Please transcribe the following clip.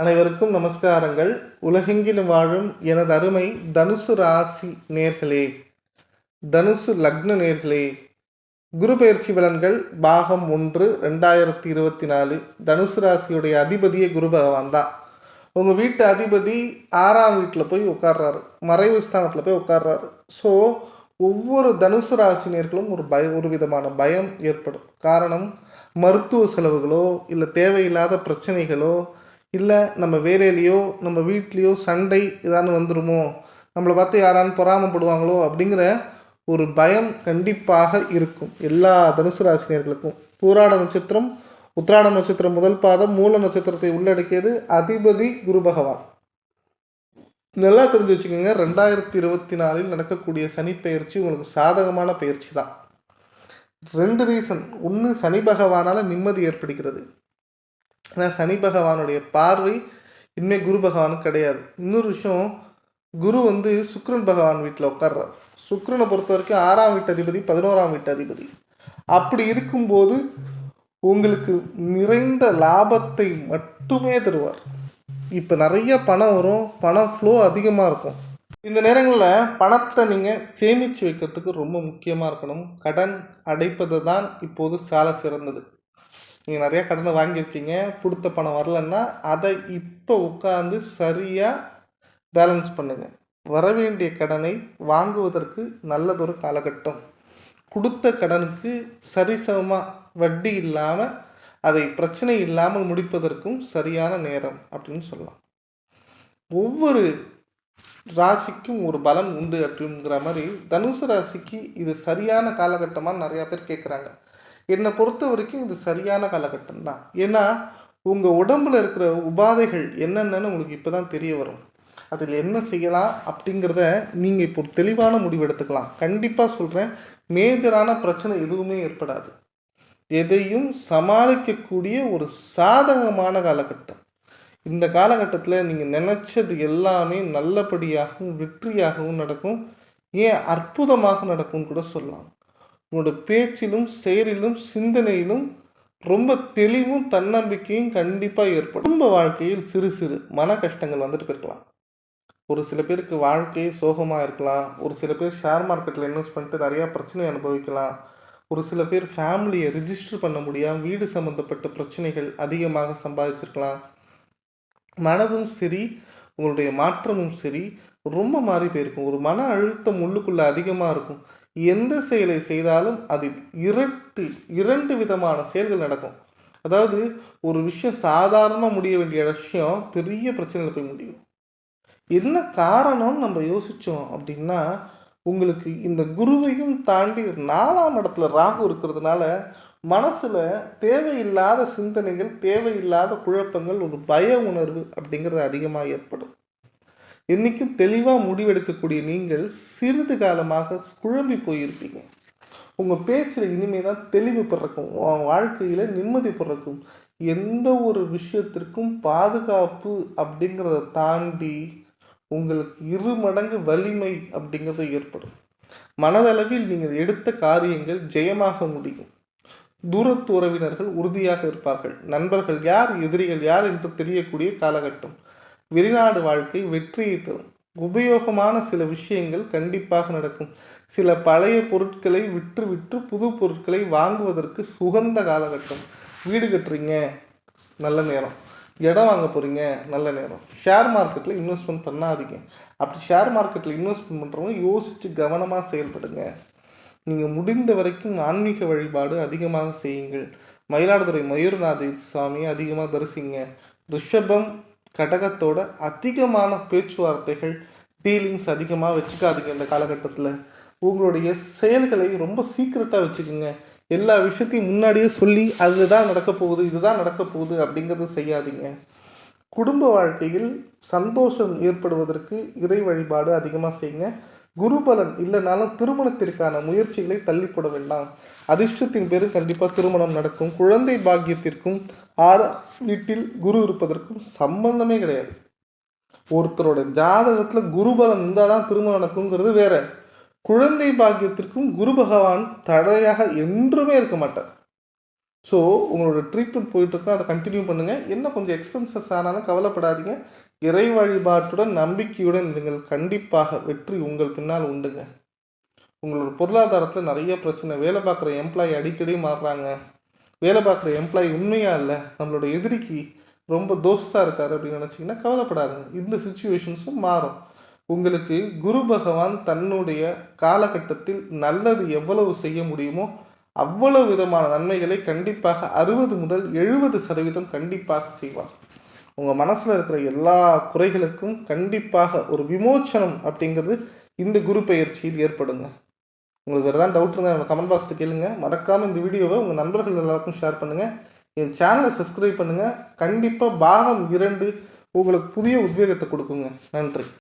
அனைவருக்கும் நமஸ்காரங்கள். உலகெங்கிலும் வாழும் எனது அருமை தனுசு ராசி நேர்களே. தனுசு லக்ன நேர்களே. குரு பயிற்சி பலன்கள் பாகம் ஒன்று ரெண்டாயிரத்தி இருபத்தி நாலு. தனுசு ராசியுடைய அதிபதியே குரு பகவான் தான். உங்கள் வீட்டு அதிபதி ஆறாம் வீட்டில் போய் உட்கார்றாரு. மறைவு ஸ்தானத்தில் போய் உட்கார்றாரு. ஸோ ஒவ்வொரு தனுசு ராசினியர்களும் ஒரு பய ஒரு விதமான பயம் ஏற்படும். காரணம் மருத்துவ செலவுகளோ இல்லை தேவையில்லாத பிரச்சனைகளோ இல்லை நம்ம வேலையிலையோ நம்ம வீட்லேயோ சண்டை ஏதானு வந்துடுமோ நம்மளை பார்த்து யாரான்னு பொறாமப்படுவாங்களோ அப்படிங்கிற ஒரு பயம் கண்டிப்பாக இருக்கும். எல்லா தனுசு ராசினியர்களுக்கும். பூராட நட்சத்திரம் உத்ராட நட்சத்திரம் முதல் பாதம் மூல நட்சத்திரத்தை உள்ளடக்கியது அதிபதி குரு பகவான். நல்லா தெரிஞ்சு வச்சுக்கோங்க ரெண்டாயிரத்தி இருபத்தி நாலில் நடக்கக்கூடிய சனி பயிற்சி உங்களுக்கு சாதகமான பயிற்சி தான். ரெண்டு ரீசன் ஒன்று சனி பகவானால் நிம்மதி ஏற்படுகிறது. ஏன்னா சனி பகவானுடைய பார்வை இனிமேல் குரு பகவானுக்கு கிடையாது. இன்னொரு விஷயம் குரு வந்து சுக்ரன் பகவான் வீட்டில் உட்கார்றார் சுக்ரனை பொறுத்த வரைக்கும் ஆறாம் வீட்டு அதிபதி பதினோராம் வீட்டு அதிபதி. அப்படி இருக்கும்போது உங்களுக்கு நிறைந்த லாபத்தை மட்டுமே தருவார். இப்போ நிறைய பணம் வரும் பணம் ஃப்ளோ அதிகமாக இருக்கும். இந்த நேரங்களில் பணத்தை நீங்கள் சேமித்து வைக்கிறதுக்கு ரொம்ப முக்கியமாக இருக்கணும். கடன் அடைப்பது தான் இப்போது சால சிறந்தது. நீங்கள் நிறையா கடனை வாங்கியிருக்கீங்க கொடுத்த பணம் வரலன்னா அதை இப்போ உட்காந்து சரியாக பேலன்ஸ் பண்ணுங்கள் வர வேண்டிய கடனை வாங்குவதற்கு நல்லதொரு காலகட்டம். கொடுத்த கடனுக்கு சரிசமமாக வட்டி இல்லாமல் அதை பிரச்சனை இல்லாமல் முடிப்பதற்கும் சரியான நேரம் அப்படின்னு சொல்லலாம். ஒவ்வொரு ராசிக்கும் ஒரு பலன் உண்டு அப்படிங்கிற மாதிரி தனுசு ராசிக்கு இது சரியான காலகட்டமாக நிறையா பேர் கேட்குறாங்க என்னை பொறுத்த வரைக்கும் இது சரியான காலகட்டம் தான். ஏன்னா உங்கள் உடம்புல இருக்கிற உபாதைகள் என்னென்னு உங்களுக்கு இப்போ தான் தெரிய வரும். அதில் என்ன செய்யலாம் அப்படிங்கிறத நீங்கள் இப்போ ஒரு தெளிவான முடிவு எடுத்துக்கலாம். கண்டிப்பாக சொல்கிறேன் மேஜரான பிரச்சனை எதுவுமே ஏற்படாது. எதையும் சமாளிக்கக்கூடிய ஒரு சாதகமான காலகட்டம். இந்த காலகட்டத்தில் நீங்கள் நினச்சது எல்லாமே நல்லபடியாகவும் வெற்றியாகவும் நடக்கும். ஏன் அற்புதமாக நடக்கும்னு கூட சொல்லலாம். உங்களோட பேச்சிலும் செயலிலும் சிந்தனையிலும் ரொம்ப தெளிவும் தன்னம்பிக்கையும் கண்டிப்பாக ஏற்படும். குடும்ப வாழ்க்கையில் சிறு சிறு மன கஷ்டங்கள் வந்துட்டு போயிருக்கலாம். ஒரு சில பேருக்கு வாழ்க்கையே சோகமாக இருக்கலாம். ஒரு சில பேர் ஷேர் மார்க்கெட்டில் இன்வெஸ்ட் பண்ணிட்டு நிறையா பிரச்சனை அனுபவிக்கலாம். ஒரு சில பேர் ஃபேமிலியை ரிஜிஸ்டர் பண்ண முடியாமல் வீடு சம்மந்தப்பட்ட பிரச்சனைகள் அதிகமாக சம்பாதிச்சிருக்கலாம். மனதும் சரி உங்களுடைய மாற்றமும் சரி ரொம்ப மாறி போயிருக்கும். ஒரு மன அழுத்தம் உள்ளுக்குள்ளே அதிகமாக இருக்கும். எந்த செயலை செய்தாலும் அதில் இரட்டு இரண்டு விதமான செயல்கள் நடக்கும். அதாவது ஒரு விஷயம் சாதாரணமாக முடிய வேண்டிய விஷயம் பெரிய பிரச்சனையில் போய் முடியும். என்ன காரணம் நம்ம யோசித்தோம் அப்படின்னா உங்களுக்கு இந்த குருவையும் தாண்டி நாலாம் இடத்துல ராகு இருக்கிறதுனால மனசில் தேவையில்லாத சிந்தனைகள் தேவையில்லாத குழப்பங்கள் ஒரு பய உணர்வு அப்படிங்கிறது அதிகமாக ஏற்படும். என்றைக்கும் தெளிவாக முடிவெடுக்கக்கூடிய நீங்கள் சிறிது காலமாக குழம்பி போயிருப்பீங்க. உங்கள் பேச்சில் இனிமே தான் தெளிவு பிறக்கும். வாழ்க்கையில் நிம்மதி பிறக்கும். எந்த ஒரு விஷயத்திற்கும் பாதுகாப்பு அப்படிங்கிறத தாண்டி உங்களுக்கு இரு மடங்கு வலிமை அப்படிங்கிறது ஏற்படும். மனதளவில் நீங்கள் எடுத்த காரியங்கள் ஜெயமாக முடியும். தூரத்து உறவினர்கள் உறுதியாக இருப்பார்கள். நண்பர்கள் யார் எதிரிகள் யார் என்று தெரியக்கூடிய காலகட்டம். வெளிநாடு வாழ்க்கை வெற்றியை தரும். உபயோகமான சில விஷயங்கள் கண்டிப்பாக நடக்கும். சில பழைய பொருட்களை விற்று விற்று புது பொருட்களை வாங்குவதற்கு சுகந்த காலகட்டம். வீடு கட்டுறீங்க நல்ல நேரம். இடம் வாங்க போகிறீங்க நல்ல நேரம். ஷேர் மார்க்கெட்டில் இன்வெஸ்ட்மெண்ட் பண்ணாதீங்க. அப்படி ஷேர் மார்க்கெட்டில் இன்வெஸ்ட்மெண்ட் பண்ணுறவங்க யோசித்து கவனமாக செயல்படுங்க. நீங்கள் முடிந்த வரைக்கும் ஆன்மீக வழிபாடு அதிகமாக செய்யுங்கள். மயிலாடுதுறை மயூர்நாத சுவாமியை அதிகமாக தரிசிங்க. ரிஷபம் கடகத்தோட அதிகமான பேச்சுவார்த்தைகள் டீலிங்ஸ் அதிகமாக வச்சுக்காதீங்க இந்த காலகட்டத்தில். உங்களுடைய செயல்களை ரொம்ப சீக்கிரட்டாக வச்சுக்கோங்க. எல்லா விஷயத்தையும் முன்னாடியே சொல்லி அதுதான் நடக்க போகுது இதுதான் நடக்க போகுது அப்படிங்கிறது செய்யாதீங்க. குடும்ப வாழ்க்கையில் சந்தோஷம் ஏற்படுவதற்கு இறை வழிபாடு அதிகமாக செய்யுங்க. குருபலன் இல்லைனாலும் திருமணத்திற்கான முயற்சிகளை தள்ளிப்பட வேண்டாம். அதிர்ஷ்டத்தின் பேர் கண்டிப்பாக திருமணம் நடக்கும். குழந்தை பாக்கியத்திற்கும் ஆறு வீட்டில் குரு இருப்பதற்கும் சம்பந்தமே கிடையாது. ஒருத்தரோட ஜாதகத்தில் குருபலன் இருந்தால் தான் திருமணம் நடக்குங்கிறது வேற. குழந்தை பாக்கியத்திற்கும் குரு பகவான் தடையாக என்றுமே இருக்க மாட்டார். ஸோ உங்களோட ட்ரீட்மெண்ட் போயிட்டுருக்கா அதை கண்டினியூ பண்ணுங்கள் என்ன கொஞ்சம் எக்ஸ்பென்சஸ் ஆனாலும் கவலைப்படாதீங்க. இறை வழிபாட்டுடன் நம்பிக்கையுடன் இருங்கள். கண்டிப்பாக வெற்றி உங்கள் பின்னால் உண்டுங்க. உங்களோட பொருளாதாரத்தில் நிறைய பிரச்சனை. வேலை பார்க்குற எம்ப்ளாயி அடிக்கடி மாறுறாங்க. வேலை பார்க்குற எம்ப்ளாயி உண்மையாக இல்லை நம்மளோட எதிரிக்கு ரொம்ப தோஸ்தாக இருக்கார் அப்படின்னு நினச்சிங்கன்னா கவலைப்படாதுங்க. இந்த சுச்சுவேஷன்ஸும் மாறும். உங்களுக்கு குரு பகவான் தன்னுடைய காலகட்டத்தில் நல்லது எவ்வளவு செய்ய முடியுமோ அவ்வளவு விதமான நன்மைகளை கண்டிப்பாக அறுபது முதல் எழுபது சதவீதம் கண்டிப்பாக செய்வார். உங்கள் மனசில் இருக்கிற எல்லா குறைகளுக்கும் கண்டிப்பாக ஒரு விமோச்சனம் அப்படிங்கிறது இந்த குரு பயிற்சியில் ஏற்படுங்க. உங்களுக்கு வேறு ஏதாவது டவுட் இருந்தால் கமெண்ட் பாக்ஸில் கேளுங்க. மறக்காமல் இந்த வீடியோவை உங்கள் நண்பர்கள் எல்லாருக்கும் ஷேர் பண்ணுங்கள் என் சேனலை சப்ஸ்கிரைப் பண்ணுங்கள் கண்டிப்பாக பாகம் இரண்டு உங்களுக்கு புதிய உத்வேகத்தை கொடுக்குங்க. நன்றி.